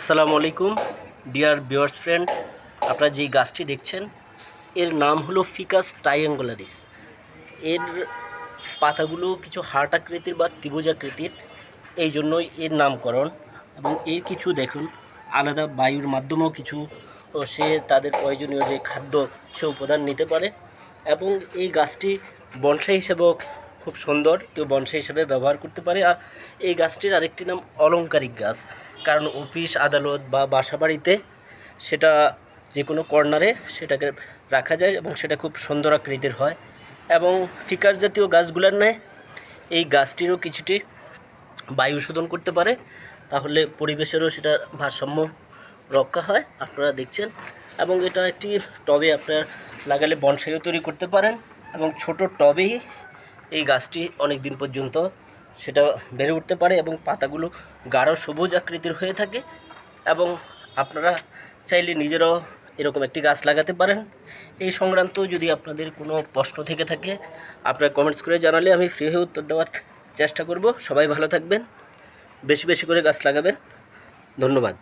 আসসালামু আলাইকুম, dear viewers friend, আপনারা যেই গাছটি দেখছেন, এর নাম হলো ফিকাস ট্রাইঅ্যাঙ্গুলারিস এর পাতাগুলো কিছু হার্ট আকৃতির বা ত্রিভুজ আকৃতির, এই জন্যই এর নামকরণ। এবং এর কিছু দেখুন, আলাদা বায়ুর মাধ্যমেও কিছু সে তাদের প্রয়োজনীয় যে খাদ্য, সে উপাদান নিতে পারে। এবং এই গাছটি বনসাই হিসেবেও খুব সুন্দর, কেউ বনসাই হিসেবে ব্যবহার করতে পারে। আর এই গাছটির আরেকটি নাম অলংকারিক গাছ। কারণ অফিস, আদালত বা বাসা বাড়িতে সেটা যে কোনো কর্নারে সেটাকে রাখা যায় এবং সেটা খুব সুন্দর আকৃতির হয়। এবং ফিকার জাতীয় গাছগুলোর ন্যায় এই গাছটিরও কিছুটি বায়ু শোধন করতে পারে। তাহলে পরিবেশেরও সেটা ভারসাম্য রক্ষা হয়, আপনারা দেখছেন। এবং এটা একটি টবে আপনার লাগালে বনসাইও তৈরি করতে পারেন। এবং ছোট টবেই এই গাছটি অনেক দিন পর্যন্ত সেটা বেড়ে উঠতে পারে এবং পাতাগুলো গাঢ় সবুজ আকৃতির হয়ে থাকে এবং আপনারা চাইলে নিজেরাও এরকম একটি গাছ লাগাতে পারেন। এই সংক্রান্ত যদি আপনাদের কোনো প্রশ্ন থেকে থাকে, আপনারা কমেন্টস করে জানালে আমি ফ্রি হয়ে উত্তর দেওয়ার চেষ্টা করব। সবাই ভালো থাকবেন, বেশি বেশি করে গাছ লাগাবেন। ধন্যবাদ।